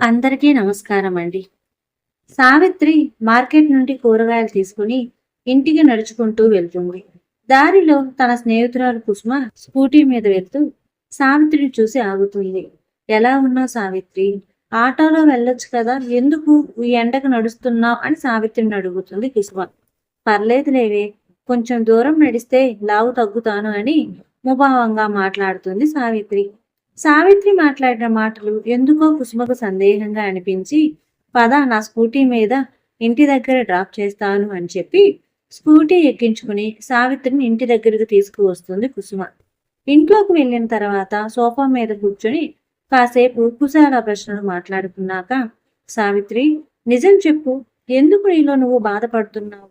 అందరికీ నమస్కారం అండి సావిత్రి మార్కెట్ నుండి కూరగాయలు తీసుకుని ఇంటికి నడుచుకుంటూ వెళ్తుంది. దారిలో తన స్నేహితురాలు కుసుమ స్కూటీ మీద వెళ్తూ సావిత్రిని చూసి ఆగుతుంది. ఎలా ఉన్నావు సావిత్రి? ఆటోలో వెళ్ళొచ్చు కదా ఎందుకు ఈ ఎండకు నడుస్తున్నావు? అని సావిత్రిని అడుగుతుంది కుసుమ. పర్లేదు లేవే కొంచెం దూరం నడిస్తే లావు తగ్గుతాను అని ముభావంగా మాట్లాడుతుంది సావిత్రి. సావిత్రి మాట్లాడిన మాటలు ఎందుకో కుసుమకు సందేహంగా అనిపించి పద నా స్కూటీ మీద ఇంటి దగ్గర డ్రాప్ చేస్తాను అని చెప్పి స్కూటీ ఎక్కించుకుని సావిత్రిని ఇంటి దగ్గరకు తీసుకువస్తుంది కుసుమ. ఇంట్లోకి వెళ్ళిన తర్వాత సోఫా మీద కూర్చొని కాసేపు కుశాల ప్రశ్నలు మాట్లాడుకున్నాక సావిత్రి నిజం చెప్పు ఎందుకు నీలో నువ్వు బాధపడుతున్నావు?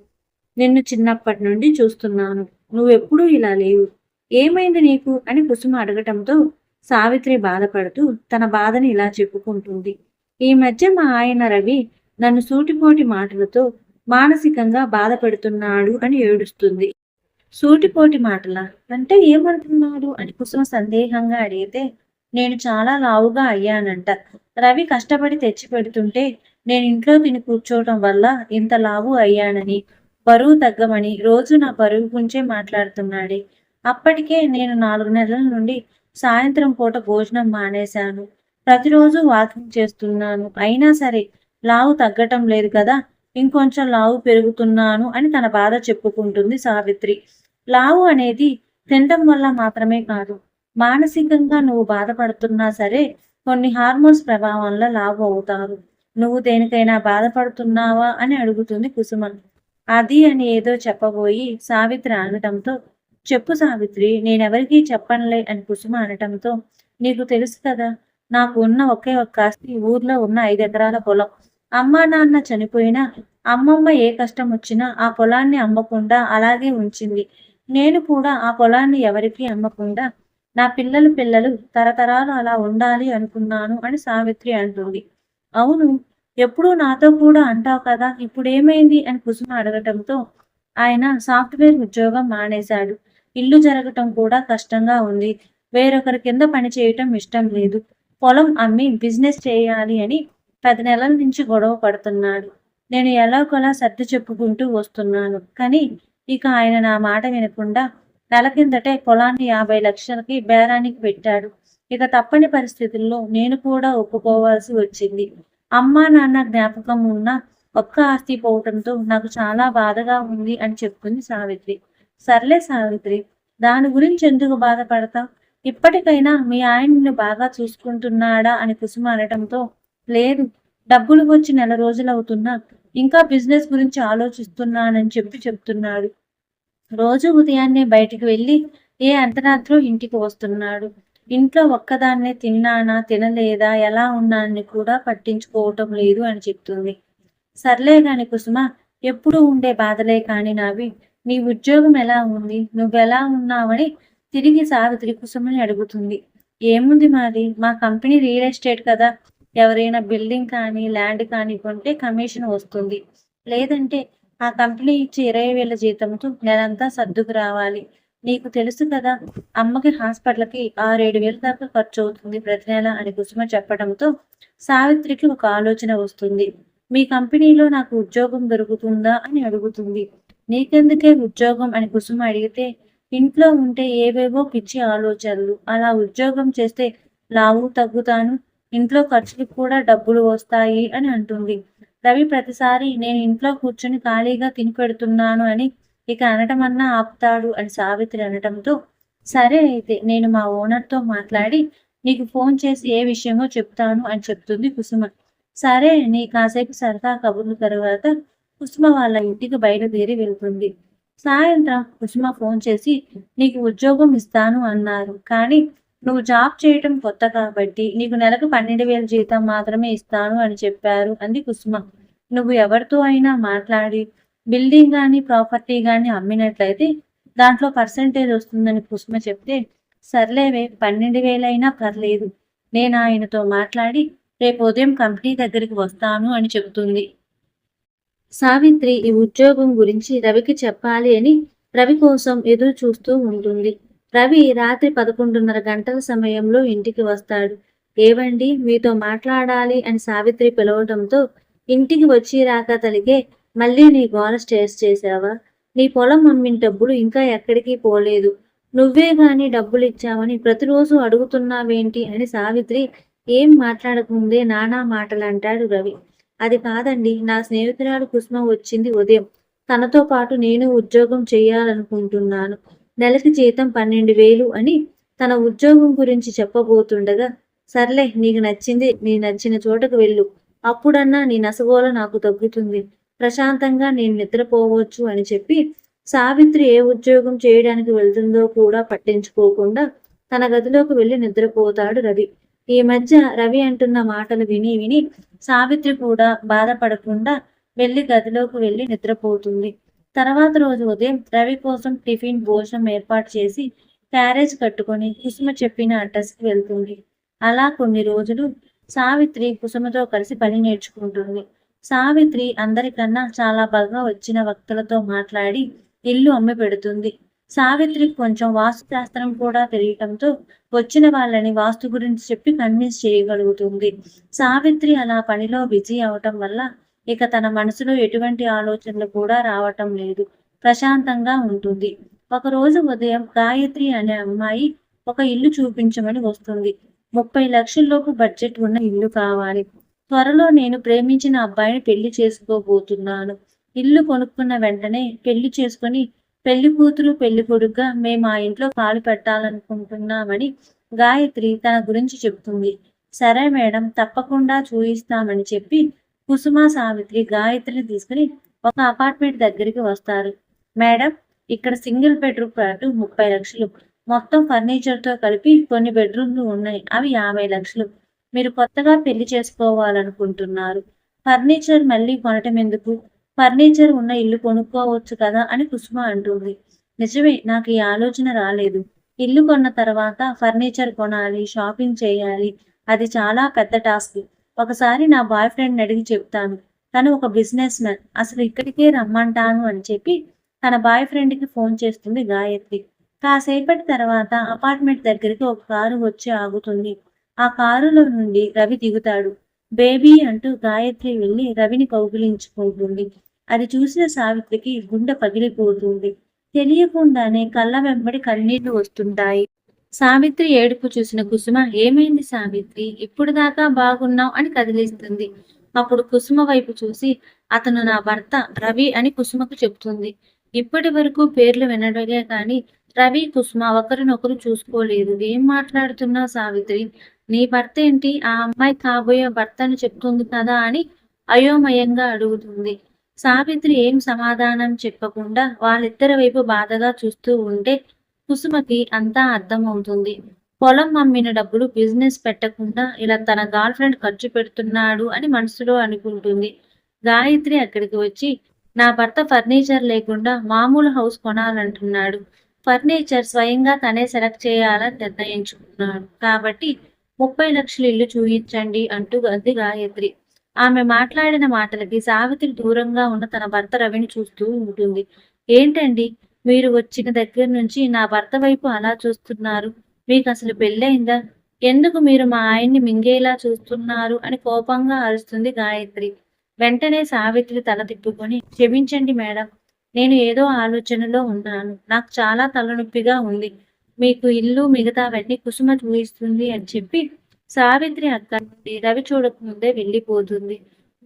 నిన్ను చిన్నప్పటి నుండి చూస్తున్నాను. నువ్వెప్పుడూ ఇలా లేవు. ఏమైంది నీకు? అని కుసుమ అడగటంతో సావిత్రి బాధపడుతూ తన బాధని ఇలా చెప్పుకుంటుంది. ఈ మధ్య మా ఆయన రవి నన్ను సూటిపోటి మాటలతో మానసికంగా బాధపడుతున్నాడు అని ఏడుస్తుంది. సూటిపోటి మాటల అంటే ఏమంటున్నాడు అని కుసుమ సందేహంగా అడిగితే నేను చాలా లావుగా అయ్యానంట. రవి కష్టపడి తెచ్చి పెడుతుంటే నేను ఇంట్లో తిని కూర్చోవటం వల్ల ఇంత లావు అయ్యానని బరువు తగ్గమని రోజు నా బరువు గురించే మాట్లాడుతున్నాడే. అప్పటికే నేను నాలుగు నెలల నుండి సాయంత్రం పూట భోజనం మానేశాను. ప్రతిరోజు వాకింగ్ చేస్తున్నాను. అయినా సరే లావు తగ్గటం లేదు కదా? ఇంకొంచెం లావు పెరుగుతున్నాను అని తన బాధ చెప్పుకుంటుంది సావిత్రి. లావు అనేది తినటం వల్ల మాత్రమే కాదు. మానసికంగా నువ్వు బాధపడుతున్నా సరే కొన్ని హార్మోన్స్ ప్రభావంలో లావు అవుతారు. నువ్వు దేనికైనా బాధపడుతున్నావా అని అడుగుతుంది కుసుమన్. అది అని ఏదో చెప్పబోయి సావిత్రి అనటంతో చెప్పు సావిత్రి నేనెవరికీ చెప్పనులే అని కుసుమ అనటంతో నీకు తెలుసు కదా నాకు ఉన్న ఒకే ఒక్క ఆస్తి ఊర్లో ఉన్న ఐదు ఎకరాల పొలం. అమ్మా నాన్న చనిపోయినా అమ్మమ్మ ఏ కష్టం వచ్చినా ఆ పొలాన్ని అమ్మకుండా అలాగే ఉంచింది. నేను కూడా ఆ పొలాన్ని ఎవరికీ అమ్మకుండా నా పిల్లలు పిల్లలు తరతరాలు అలా ఉండాలి అనుకున్నాను అని సావిత్రి అంటుంది. అవును ఎప్పుడూ నాతో కూడా అంటావు కదా ఇప్పుడు ఏమైంది అని కుసుమ అడగటంతో ఆయన సాఫ్ట్వేర్ ఉద్యోగం మానేశాడు. ఇల్లు జరగటం కూడా కష్టంగా ఉంది. వేరొకరి కింద పని చేయటం ఇష్టం లేదు. పొలం అమ్మి బిజినెస్ చేయాలి అని పది నెలల నుంచి గొడవ పడుతున్నాడు. నేను ఎలాగోలా సర్ది చెప్పుకుంటూ వస్తున్నాను. కానీ ఇక ఆయన నా మాట వినకుండా నెల కిందటే పొలాన్ని యాభై లక్షలకి బేరానికి పెట్టాడు. ఇక తప్పని పరిస్థితుల్లో నేను కూడా ఒప్పుకోవాల్సి వచ్చింది. అమ్మా నాన్న జ్ఞాపకం ఉన్న ఒక్క ఆస్తి పోవటంతో నాకు చాలా బాధగా ఉంది అని చెప్తుంది సావిత్రి. సర్లే సావిత్రి దాని గురించి ఎందుకు బాధపడతావు? ఇప్పటికైనా మీ ఆయన నిన్ను బాగా చూసుకుంటున్నాడా అని కుసుమ అనటంతో లేదు డబ్బులు వచ్చి నెల రోజులవుతున్నా ఇంకా బిజినెస్ గురించి ఆలోచిస్తున్నానని చెప్పి చెప్తున్నాడు. రోజు ఉదయాన్నే బయటికి వెళ్ళి ఏ అంతరాత్రో ఇంటికి వస్తున్నాడు. ఇంట్లో ఒక్కదాన్నే తిన్నానా తినలేదా ఎలా ఉన్నానని కూడా పట్టించుకోవటం లేదు అని చెప్తుంది. సర్లే కాని కుసుమ ఎప్పుడూ ఉండే బాధలే కాని నావి నీ ఉద్యోగం ఎలా ఉంది? నువ్వెలా ఉన్నావని తిరిగి సావిత్రి కుసుమని అడుగుతుంది. ఏముంది మాది? మా కంపెనీ రియల్ ఎస్టేట్ కదా. ఎవరైనా బిల్డింగ్ కానీ ల్యాండ్ కానీ కొంటే కమిషన్ వస్తుంది. లేదంటే ఆ కంపెనీ ఇచ్చే ఇరవై వేల జీతంతో నెలంతా సర్దుకు రావాలి. నీకు తెలుసు కదా అమ్మకి హాస్పిటల్కి ఆరేడు వేల దాకా ఖర్చు అవుతుంది ప్రతి నెల అని కుసుమ చెప్పడంతో సావిత్రికి ఒక ఆలోచన వస్తుంది. మీ కంపెనీలో నాకు ఉద్యోగం దొరుకుతుందా అని అడుగుతుంది. నీకెందుకే ఉద్యోగం అని కుసుమ అడిగితే ఇంట్లో ఉంటే ఏవేవో పిచ్చి ఆలోచనలు. అలా ఉద్యోగం చేస్తే లావు తగ్గుతాను. ఇంట్లో ఖర్చులకు కూడా డబ్బులు వస్తాయి అని అంటుంది. రవి ప్రతిసారి నేను ఇంట్లో కూర్చొని ఖాళీగా తిని పెడుతున్నాను అని ఇక అనటం అన్నా ఆపుతాడు అని సావిత్రి అనటంతో సరే అయితే నేను మా ఓనర్తో మాట్లాడి నీకు ఫోన్ చేసి ఏ విషయమో చెప్తాను అని చెప్తుంది కుసుమ. సరే నీ కాసేపు సరదా కబుర్లు తర్వాత కుసుమ వాళ్ళ ఇంటికి బయలుదేరి వెళ్తుంది. సాయంత్రం కుసుమ ఫోన్ చేసి నీకు ఉద్యోగం ఇస్తాను అన్నారు. కానీ నువ్వు జాబ్ చేయటం కొత్త కాబట్టి నీకు నెలకు పన్నెండు వేల జీతం మాత్రమే ఇస్తాను అని చెప్పారు అంది కుసుమ. నువ్వు ఎవరితో అయినా మాట్లాడి బిల్డింగ్ కానీ ప్రాపర్టీ కానీ అమ్మినట్లయితే దాంట్లో పర్సంటేజ్ వస్తుందని కుసుమ చెప్తే సర్లేవే పన్నెండు వేలైనా పర్లేదు. నేను ఆయనతో మాట్లాడి రేపు ఉదయం కంపెనీ దగ్గరికి వస్తాను అని చెబుతుంది. సావిత్రి ఈ ఉద్యోగం గురించి రవికి చెప్పాలి అని రవి కోసం ఎదురు చూస్తూ ఉంటుంది. రవి రాత్రి పదకొండున్నర గంటల సమయంలో ఇంటికి వస్తాడు. ఏవండి మీతో మాట్లాడాలి అని సావిత్రి పిలవటంతో ఇంటికి వచ్చి రాక తలిగే మళ్ళీ నీ గోల స్టేస్ చేశావా? నీ పొలం అమ్మిన డబ్బులు ఇంకా ఎక్కడికి పోలేదు. నువ్వే గాని డబ్బులు ఇచ్చావని ప్రతిరోజు అడుగుతున్నావేంటి అని సావిత్రి ఏం మాట్లాడకముందే నానా మాటలు అంటాడు రవి. అది కాదండి నా స్నేహితురాలు కుసుమ వచ్చింది ఉదయం. తనతో పాటు నేను ఉద్యోగం చేయాలనుకుంటున్నాను. నెలకి జీతం పన్నెండు వేలు అని తన ఉద్యోగం గురించి చెప్పబోతుండగా సర్లే నీకు నచ్చింది నీ నచ్చిన చోటకు వెళ్ళు. అప్పుడన్నా నీ నసగోల నాకు తగ్గుతుంది. ప్రశాంతంగా నేను నిద్రపోవచ్చు అని చెప్పి సావిత్రి ఏ ఉద్యోగం చేయడానికి వెళ్తుందో కూడా పట్టించుకోకుండా తన గదిలోకి వెళ్ళి నిద్రపోతాడు రవి. ఈ మధ్య రవి అంటున్న మాటలు విని విని సావిత్రి కూడా బాధపడకుండా వెళ్ళి గదిలోకి వెళ్ళి నిద్రపోతుంది. తర్వాత రోజు ఉదయం రవి కోసం టిఫిన్ భోజనం ఏర్పాటు చేసి క్యారేజ్ కట్టుకొని కుసుమ చెప్పిన అడ్రస్కి వెళ్తుంది. అలా కొన్ని రోజులు సావిత్రి కుసుమతో కలిసి పని నేర్చుకుంటుంది. సావిత్రి అందరికన్నా చాలా బాగా వచ్చిన వక్తలతో మాట్లాడి ఇల్లు అమ్మి పెడుతుంది. సావిత్రికి కొంచెం వాస్తు శాస్త్రం కూడా తెలియటంతో వచ్చిన వాళ్ళని వాస్తు గురించి చెప్పి కన్విన్స్ చేయగలుగుతుంది. సావిత్రి అలా పనిలో బిజీ అవటం వల్ల ఇక తన మనసులో ఎటువంటి ఆలోచనలు కూడా రావటం లేదు. ప్రశాంతంగా ఉంటుంది. ఒకరోజు ఉదయం గాయత్రి అనే అమ్మాయి ఒక ఇల్లు చూపించమని వస్తుంది. ముప్పై లక్షల్లోపు బడ్జెట్ ఉన్న ఇల్లు కావాలి. త్వరలో నేను ప్రేమించిన అబ్బాయిని పెళ్ళి చేసుకోబోతున్నాను. ఇల్లు కొనుక్కున్న వెంటనే పెళ్ళి చేసుకుని పెళ్ళి కూతురు పెళ్ళి కొడుకుగా మేము ఆ ఇంట్లో కాలు పెట్టాలనుకుంటున్నామని గాయత్రి తన గురించి చెబుతుంది. సరే మేడం తప్పకుండా చూయిస్తామని చెప్పి కుసుమ సావిత్రి గాయత్రిని తీసుకుని ఒక అపార్ట్మెంట్ దగ్గరికి వస్తారు. మేడం ఇక్కడ సింగిల్ బెడ్రూమ్ ఫ్లాట్ ముప్పై లక్షలు. మొత్తం ఫర్నిచర్తో కలిపి కొన్ని బెడ్రూమ్లు ఉన్నాయి అవి యాభై లక్షలు. మీరు కొత్తగా పెళ్ళి చేసుకోవాలనుకుంటున్నారు. ఫర్నిచర్ మళ్ళీ కొనటం ఎందుకు? ఫర్నిచర్ ఉన్న ఇల్లు కొనుక్కోవచ్చు కదా అని కుసుమ అంటుంది. నిజమే నాకు ఈ ఆలోచన రాలేదు. ఇల్లు కొన్న తర్వాత ఫర్నిచర్ కొనాలి షాపింగ్ చేయాలి అది చాలా పెద్ద టాస్క్. ఒకసారి నా బాయ్ ఫ్రెండ్ అడిగి చెప్తాను. తను ఒక బిజినెస్ మ్యాన్ అసలు ఇక్కడికే రమ్మంటాను అని చెప్పి తన బాయ్ ఫ్రెండ్కి ఫోన్ చేస్తుంది గాయత్రి. కాసేపటి తర్వాత అపార్ట్మెంట్ దగ్గరికి ఒక కారు వచ్చి ఆగుతుంది. ఆ కారులో నుండి రవి దిగుతాడు. బేబీ అంటూ గాయత్రి వెళ్ళి రవిని కౌగిలించుకుంటుంది. అది చూసిన సావిత్రికి గుండె పగిలిపోతుంది. తెలియకుండానే కళ్ళ వెంబడి కన్నీళ్ళు వస్తుంటాయి. సావిత్రి ఏడుపు చూసిన కుసుమ ఏమైంది సావిత్రి? ఇప్పుడు దాకా బాగున్నావు అని కదిలిస్తుంది. అప్పుడు కుసుమ వైపు చూసి అతను నా భర్త రవి అని కుసుమకు చెప్తుంది. ఇప్పటి వరకు పేర్లు వినడమే కానీ రవి కుసుమ ఒకరినొకరు చూసుకోలేదు. ఏం మాట్లాడుతున్నావు సావిత్రి? నీ భర్త ఏంటి? ఆ అమ్మాయి కాబోయే భర్త అని చెప్తుంది కదా అని అయోమయంగా అడుగుతుంది. సావిత్రి ఏం సమాధానం చెప్పకుండా వాళ్ళిద్దరి వైపు బాధగా చూస్తూ ఉంటే కుసుమకి అంతా అర్థమవుతుంది. పొలం అమ్మిన డబ్బులు బిజినెస్ పెట్టకుండా ఇలా తన గర్ల్ ఫ్రెండ్ ఖర్చు పెడుతున్నాడు అని మనసులో అనుకుంటుంది. గాయత్రి అక్కడికి వచ్చి నా భర్త ఫర్నిచర్ లేకుండా మామూలు హౌస్ కొనాలంటున్నాడు. ఫర్నిచర్ స్వయంగా తనే సెలెక్ట్ చేయాలని నిర్ణయించుకున్నాడు. కాబట్టి ముప్పై లక్షల ఇల్లు చూయించండి అంటూ అంది గాయత్రి. ఆమె మాట్లాడిన మాటలకి సావిత్రి దూరంగా ఉన్న తన భర్త రవిని చూస్తూ ఉంటుంది. ఏంటండి? మీరు వచ్చిన దగ్గర నుంచి నా భర్త వైపు అలా చూస్తున్నారు. మీకు అసలు పెళ్ళయిందా? ఎందుకు మీరు మా ఆయన్ని మింగేలా చూస్తున్నారు? అని కోపంగా అరుస్తుంది గాయత్రి. వెంటనే సావిత్రి తల తిప్పుకొని క్షమించండి మేడం నేను ఏదో ఆలోచనలో ఉన్నాను. నాకు చాలా తలనొప్పిగా ఉంది. మీకు ఇల్లు మిగతావన్నీ కుసుమ చూయిస్తుంది అని చెప్పి సావిత్రి అక్కడి నుండి రవి చూడకముందే వెళ్ళిపోతుంది.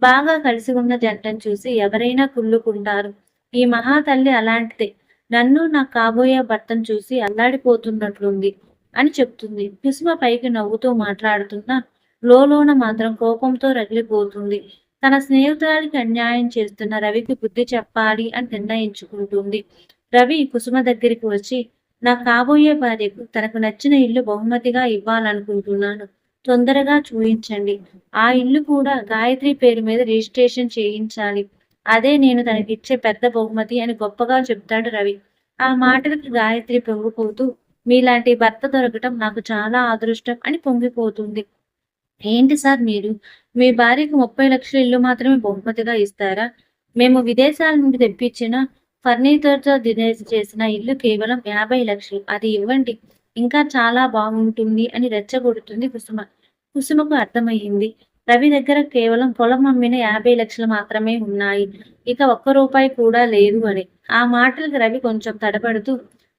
బాగా కలిసి ఉన్న జంటను చూసి ఎవరైనా కుళ్ళుకుంటారు. ఈ మహాతల్లి అలాంటిదే. నన్ను నా కాబోయే భర్తను చూసి అల్లాడిపోతున్నట్లుంది అని చెప్తుంది. కుసుమ పైకి నవ్వుతూ మాట్లాడుతున్నా. లోలోన మాత్రం కోపంతో రగిలిపోతుంది. తన స్నేహితురాలికి అన్యాయం చేస్తున్న రవికి బుద్ధి చెప్పాలి అని నిర్ణయించుకుంటుంది. రవి కుసుమ దగ్గరికి వచ్చి నా కాబోయే భార్యకు తనకు నచ్చిన ఇల్లు బహుమతిగా ఇవ్వాలనుకుంటున్నాను. తొందరగా చూయించండి. ఆ ఇల్లు కూడా గాయత్రి పేరు మీద రిజిస్ట్రేషన్ చేయించాలి. అదే నేను తనకిచ్చే పెద్ద బహుమతి అని గొప్పగా చెప్తాడు రవి. ఆ మాటలకు గాయత్రి పొంగిపోతూ మీలాంటి భర్త దొరకటం నాకు చాలా అదృష్టం అని పొంగిపోతుంది. ఏంటి సార్ మీరు? మీ భార్యకు ముప్పై లక్షల ఇల్లు మాత్రమే బహుమతిగా ఇస్తారా? మేము విదేశాల నుండి తెప్పించిన ఫర్నిచర్తో డిజైన్ చేసిన ఇల్లు కేవలం యాభై లక్షలు. అది ఇవ్వండి. ఇంకా చాలా బాగుంటుంది అని రెచ్చగొడుతుంది కుసుమ. కుసుమకు అర్థమయ్యింది. రవి దగ్గర కేవలం పొలం అమ్మిన యాభై లక్షలు మాత్రమే ఉన్నాయి. ఇక ఒక్క రూపాయి కూడా లేదు అని. ఆ మాటలకు రవి కొంచెం తడబడుతూ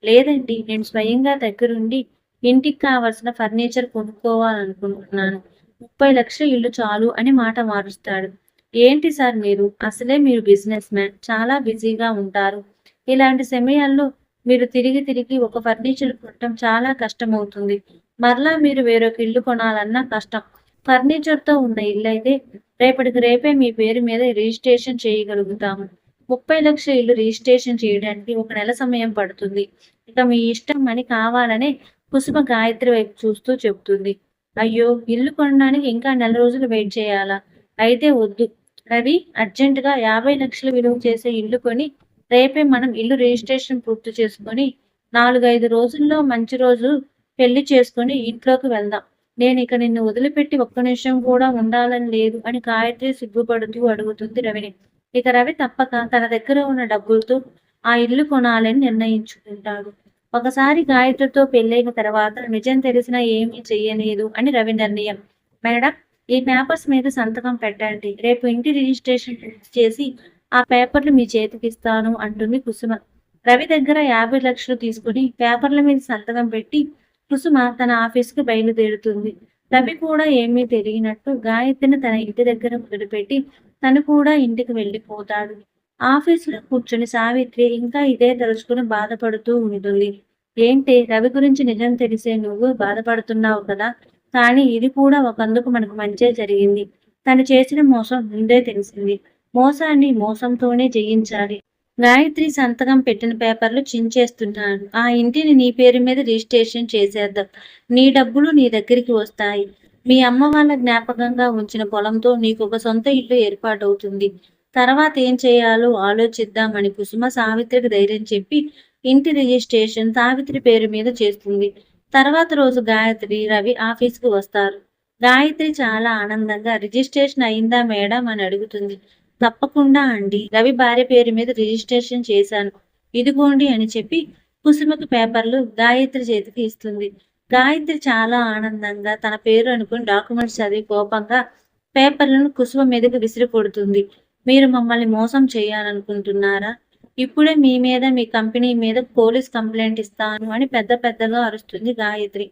లేదండి నేను స్వయంగా దగ్గరుండి ఇంటికి కావలసిన ఫర్నిచర్ కొనుక్కోవాలనుకుంటున్నాను. ముప్పై లక్షల ఇల్లు చాలు అని మాట మారుస్తాడు. ఏంటి సార్ మీరు? అసలే మీరు బిజినెస్ మ్యాన్ చాలా బిజీగా ఉంటారు. ఇలాంటి సమయాల్లో మీరు తిరిగి తిరిగి ఒక ఫర్నిచర్ కొనడం చాలా కష్టమవుతుంది. మరలా మీరు వేరొక ఇల్లు కొనాలన్నా కష్టం. ఫర్నిచర్తో ఉన్న ఇల్లు అయితే రేపటికి రేపే మీ పేరు మీద రిజిస్ట్రేషన్ చేయగలుగుతాము. ముప్పై లక్షల ఇల్లు రిజిస్ట్రేషన్ చేయడానికి ఒక నెల సమయం పడుతుంది. ఇక మీ ఇష్టం అని కావాలనే కుసుమ గాయత్రి వైపు చూస్తూ చెబుతుంది అయ్యో ఇల్లు కొనడానికి ఇంకా నెల రోజులు వెయిట్ చేయాలా? అయితే వద్దు. రవి అర్జెంటుగా యాభై లక్షలు విలువ చేసే ఇల్లు కొని రేపే మనం ఇల్లు రిజిస్ట్రేషన్ పూర్తి చేసుకొని నాలుగైదు రోజుల్లో మంచి రోజు పెళ్ళి చేసుకొని ఇంట్లోకి వెళ్దాం. నేను ఇక నిన్ను వదిలిపెట్టి ఒక్క నిమిషం కూడా ఉండాలని లేదు అని గాయత్రి సిగ్గుపడుతూ అడుగుతుంది రవిని. ఇక రవి తప్పక తన దగ్గర ఉన్న డబ్బులతో ఆ ఇల్లు కొనాలని నిర్ణయించుకుంటాడు. ఒకసారి గాయత్రితో పెళ్ళైన తర్వాత నిజం తెలిసినా ఏమీ చెయ్యలేదు అని రవి నిర్ణయం. మేడం ఈ పేపర్స్ మీద సంతకం పెట్టండి. రేపు ఇంటి రిజిస్ట్రేషన్ చేసి ఆ పేపర్లు మీ చేతికి ఇస్తాను అంటుంది కుసుమ. రవి దగ్గర యాభై లక్షలు తీసుకుని పేపర్ల మీద సంతకం పెట్టి కుసుమ తన ఆఫీస్కి బయలుదేరుతుంది. రవి కూడా ఏమీ తెలియనట్టు గాయత్రిని తన ఇంటి దగ్గర మొదలుపెట్టి తను కూడా ఇంటికి వెళ్ళిపోతాడు. ఆఫీసులో కూర్చుని సావిత్రి ఇంకా ఇదే తలుచుకుని బాధపడుతూ ఉంటుంది. ఏంటి రవి గురించి నిజం తెలిసే నువ్వు బాధపడుతున్నావు కదా? కానీ ఇది కూడా ఒకందుకు మనకు మంచే జరిగింది. తను చేసిన మోసం ముందే తెలిసింది. మోసాన్ని మోసంతోనే జయించాలి. గాయత్రి సంతకం పెట్టిన పేపర్లు చించేస్తున్నాను. ఆ ఇంటిని నీ పేరు మీద రిజిస్ట్రేషన్ చేసేద్దాం. నీ డబ్బులు నీ దగ్గరికి వస్తాయి. మీ అమ్మ వాళ్ళ జ్ఞాపకంగా ఉంచిన పొలంతో నీకు ఒక సొంత ఇల్లు ఏర్పాటవుతుంది. తర్వాత ఏం చేయాలో ఆలోచిద్దామని కుసుమ సావిత్రికి ధైర్యం చెప్పి ఇంటి రిజిస్ట్రేషన్ సావిత్రి పేరు మీద చేస్తుంది. తర్వాత రోజు గాయత్రి రవి ఆఫీస్కు వస్తారు. గాయత్రి చాలా ఆనందంగా రిజిస్ట్రేషన్ అయిందా మేడం? అని అడుగుతుంది. తప్పకుండా అండి. రవి భార్య పేరు మీద రిజిస్ట్రేషన్ చేశాను. ఇదిగోండి అని చెప్పి కుసుమకు పేపర్లు గాయత్రి చేతికి ఇస్తుంది. గాయత్రి చాలా ఆనందంగా తన పేరు అనుకుని డాక్యుమెంట్స్ చదివి కోపంగా పేపర్లను కుసుమ మీదకు విసిరి కొడుతుంది మీరు మమ్మల్ని మోసం చేయాలనుకుంటున్నారా? ఇప్పుడే మీ మీద మీ కంపెనీ మీద పోలీస్ కంప్లైంట్ ఇస్తాను అని పెద్ద పెద్దగా అరుస్తుంది గాయత్రి.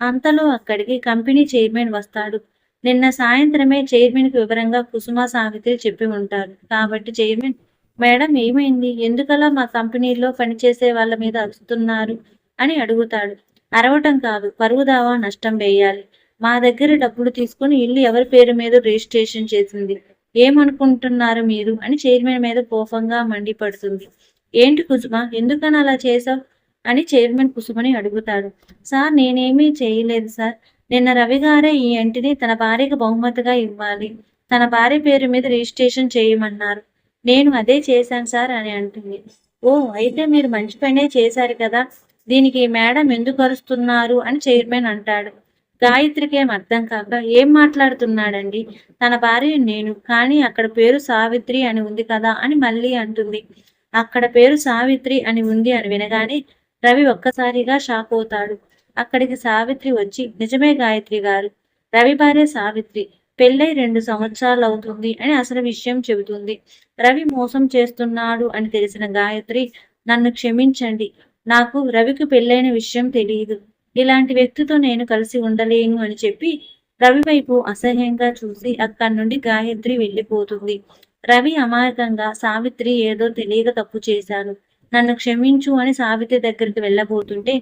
అంతలో అక్కడికి కంపెనీ చైర్మన్ వస్తాడు. నిన్న సాయంత్రమే చైర్మన్కి వివరంగా కుసుమ సావిత్రి చెప్పి ఉంటారు. కాబట్టి చైర్మన్ మేడం ఏమైంది? ఎందుకలా మా కంపెనీలో పనిచేసే వాళ్ళ మీద అరుస్తున్నారు? అని అడుగుతాడు. అరవటం కాదు పరుగుదావా నష్టం వేయాలి. మా దగ్గర డబ్బులు తీసుకుని ఇల్లు ఎవరి పేరు మీద రిజిస్ట్రేషన్ చేసింది. ఏమనుకుంటున్నారు మీరు? అని చైర్మన్ మీద కోపంగా మండిపడుతుంది. ఏంటి కుసుమ? ఎందుకని అలా చేసావు అని చైర్మన్ కుసుమని అడుగుతాడు. సార్ నేనేమీ చేయలేదు సార్. నిన్న రవి గారే ఈ ఇంటిని తన భార్యకు బహుమతిగా ఇవ్వాలి. తన భార్య పేరు మీద రిజిస్ట్రేషన్ చేయమన్నారు. నేను అదే చేశాను సార్ అని అంటుంది. ఓ అయితే మీరు మంచి పనే చేశారు కదా. దీనికి మేడం ఎందుకు అరుస్తున్నారు? అని చైర్మన్ అంటాడు. గాయత్రికి ఏం అర్థం కాక ఏం మాట్లాడుతున్నాడండి? తన భార్య నేను కానీ అక్కడ పేరు సావిత్రి అని ఉంది కదా అని మళ్ళీ అంటుంది. అక్కడ పేరు సావిత్రి అని ఉంది అని వినగానే రవి ఒక్కసారిగా షాక్ అవుతాడు. అక్కడికి సావిత్రి వచ్చి నిజమే గాయత్రి గారు రవి భార్య సావిత్రి పెళ్ళై రెండు సంవత్సరాలు అవుతుంది అని అసలు విషయం చెబుతుంది. రవి మోసం చేస్తున్నాడు అని తెలిసిన గాయత్రి నన్ను క్షమించండి నాకు రవికి పెళ్ళైన విషయం తెలియదు. ఇలాంటి వ్యక్తితో నేను కలిసి ఉండలేను అని చెప్పి రవి వైపు అసహ్యంగా చూసి అక్కడి నుండి గాయత్రి వెళ్ళిపోతుంది. రవి అమాయకంగా సావిత్రి ఏదో తెలియక తప్పు చేశాను నన్ను క్షమించు అని సావిత్రి దగ్గరికి వెళ్ళబోతుంటే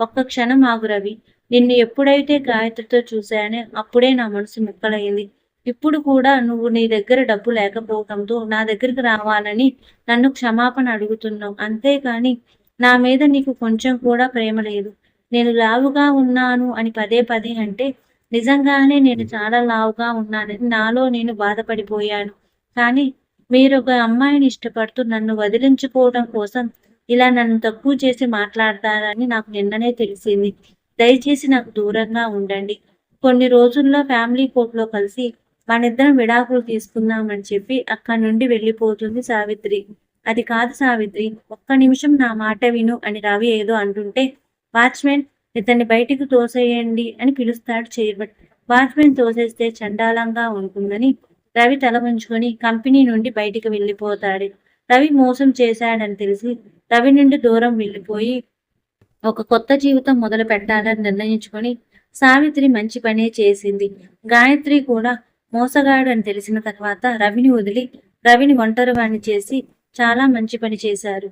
ఒక్క క్షణం ఆగు రవి. నిన్ను ఎప్పుడైతే గాయత్రితో చూశానో అప్పుడే నా మనసు ముక్కలైంది. ఇప్పుడు కూడా నువ్వు నీ దగ్గర డబ్బు లేకపోవడంతో నా దగ్గరికి రావాలని నన్ను క్షమాపణ అడుగుతున్నావు. అంతేకాని నా మీద నీకు కొంచెం కూడా ప్రేమ లేదు. నేను లావుగా ఉన్నాను అని పదే పదే అంటే నిజంగానే నేను చాలా లావుగా ఉన్నానని నాలో నేను బాధపడిపోయాను. కానీ మీరు ఒక అమ్మాయిని ఇష్టపడుతూ నన్ను వదిలించుకోవడం కోసం ఇలా నన్ను తక్కువ చేసి మాట్లాడతారని నాకు నిన్ననే తెలిసింది. దయచేసి నాకు దూరంగా ఉండండి. కొన్ని రోజుల్లో ఫ్యామిలీ కోర్టులో కలిసి మనిద్దరం విడాకులు తీసుకుందామని చెప్పి అక్కడి నుండి వెళ్ళిపోతుంది సావిత్రి. అది కాదు సావిత్రి ఒక్క నిమిషం నా మాట విను అని రవి ఏదో అంటుంటే వాచ్మెన్ ఇతన్ని బయటికి తోసేయండి అని పిలుస్తాడు చైర్మన్. వాచ్మెన్ తోసేస్తే చండాలంగా ఉంటుందని రవి తల ఉంచుకొని కంపెనీ నుండి బయటికి వెళ్ళిపోతాడు. రవి మోసం చేశాడని తెలిసి రవి నుండి దూరం వెళ్ళిపోయి ఒక కొత్త జీవితం మొదలు పెట్టాలని నిర్ణయించుకొని సావిత్రి మంచి పనే చేసింది. గాయత్రి కూడా మోసగాడు అని తెలిసిన తర్వాత రవిని వదిలి రవిని ఒంటరివాణ్ణి చేసి చాలా మంచి పని చేశారు.